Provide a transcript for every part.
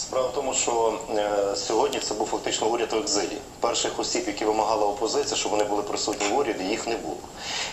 Справа в тому, що е, сьогодні це був фактично уряд в екзилі. Перших осіб, які вимагала опозиція, щоб вони були присутні в уряді, їх не було.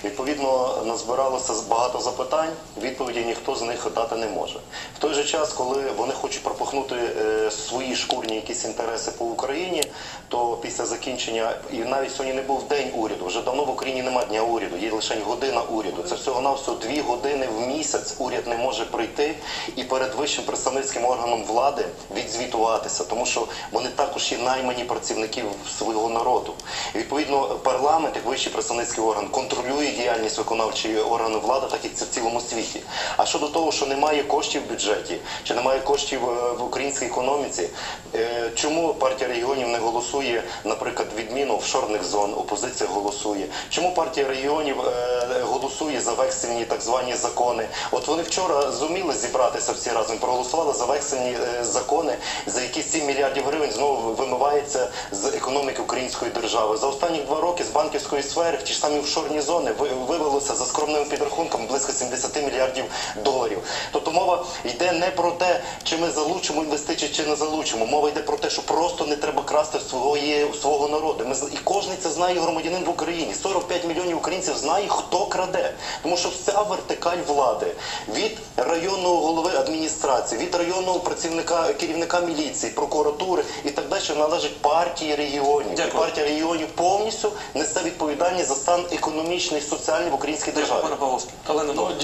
Відповідно, назбиралося багато запитань, відповіді ніхто з них дати не може. В той же час, коли вони хочуть пропихнути е, свої шкурні якісь інтереси по Україні, то після закінчення, і навіть сьогодні не був день уряду, вже давно в Україні немає дня уряду, є лише година уряду. Це всього навсього дві години в місяць уряд не може прийти і перед вищим представницьким органом влади відзвітуватися, тому що вони також є наймані працівників свого народу. І відповідно парламент, як вищий представницький орган, контролює діяльність виконавчої органу влади, так як це в цілому світі. А щодо того, що немає коштів в бюджеті, чи немає коштів е, в українській економіці, е, чому партія регіонів не голосує, наприклад, відміну офшорних зон, опозиція голосує? Чому партія регіонів е, голосує за вексельні так звані закони? От вони вчора зуміли зібратися всі разом, проголосували за вексельні е, закони, за які 7 мільярдів гривень знову вимивається з економіки української держави. За останні два роки з банківської сфери в ті ж самі офшорні зони вивелося за скромними підрахунками близько 70 мільярдів доларів. Тобто мова йде не про те, чи ми залучимо інвестиції, чи не залучимо. Мова йде про те, що просто не треба красти своє, свого народу. Ми і кожен це знає громадянин в Україні. 45 мільйонів українців знає, хто краде. Тому що вся вертикаль влади від районного голови адміністрації, від районного працівника керівника міліції, прокуратури і так далі належить партії регіонів. Дякую. І партія регіонів повністю несе відповідальність за стан економічний і соціальний в українській державі. Пане Павловський. Олена Довгий.